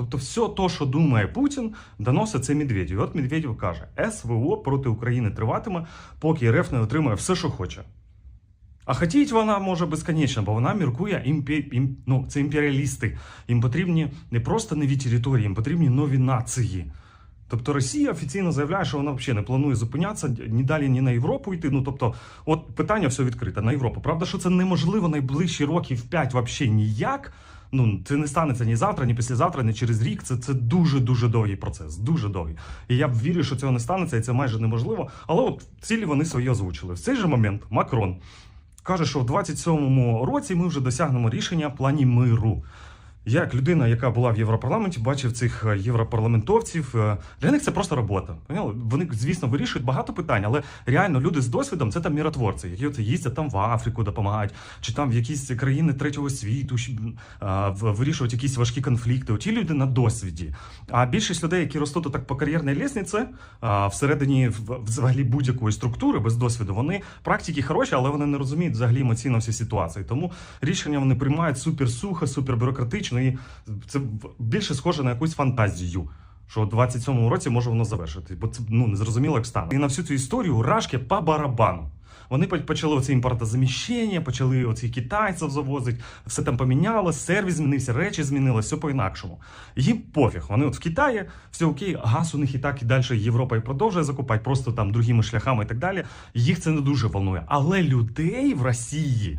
Тобто, все то, що думає Путін, доносить це Медведєв. І от Медведєв каже: СВО проти України триватиме, поки РФ не отримає все, що хоче. А хотіть вона може безконечно, бо вона міркує імпі... ім... ну, це імперіалісти. Їм потрібні не просто нові території, їм потрібні нові нації. Тобто Росія офіційно заявляє, що вона взагалі не планує зупинятися ні далі, ні на Європу йти. Ну тобто, от питання все відкрите на Європу. Правда, що це неможливо найближчі років 5 взагалі ніяк. Ну це не станеться ні завтра, ні післязавтра, ні через рік. Це це дуже дуже довгий процес, дуже довгий. І я вірю, що цього не станеться, і це майже неможливо. Але от цілі вони свої озвучили. В цей же момент Макрон каже, що в 27-му році ми вже досягнемо рішення в плані миру. Як людина, яка була в Європарламенті, бачив цих е, європарламентовців. е, Для них це просто робота. Поняли? Вони, звісно, вирішують багато питань, але реально люди з досвідом це там міротворці, які от їздять там в Африку, допомагають, чи там в якісь країни третього світу вирішують якісь важкі конфлікти. Ті люди на досвіді. А більшість людей, які ростуть так по кар'єрній лісниці, всередині взагалі будь-якої структури без досвіду, вони практики хороші, але вони не розуміють взагалі емоційно всі ситуації. Тому рішення вони приймають супер сухо, і це більше схоже на якусь фантазію. Що у 27-му році може воно завершити, бо це ну незрозуміло, як стане. І на всю цю історію рашки по барабану. Вони почали оце імпортозаміщення, почали оці китайців завозити, все там помінялось, сервіс змінився, речі змінилось, все по-інакшому. Їм пофіг. Вони от в Китаї, все окей, газ у них і так і далі Європа і продовжує закупати, просто там другими шляхами і так далі. Їх це не дуже волнує. Але людей в Росії.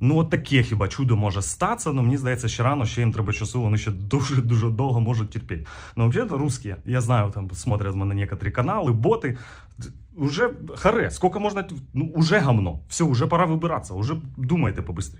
Ну, от таке хіба чудо може статися, але мені здається, ще рано, ще їм треба часу, вони ще дуже-дуже довго можуть терпіти. Ну, взагалі, русські, я знаю, там смотрять мене некоторі канали, боти. Уже харе, скільки можна, ну, уже гамно. Все, уже пора вибиратися, уже думайте побыстрее.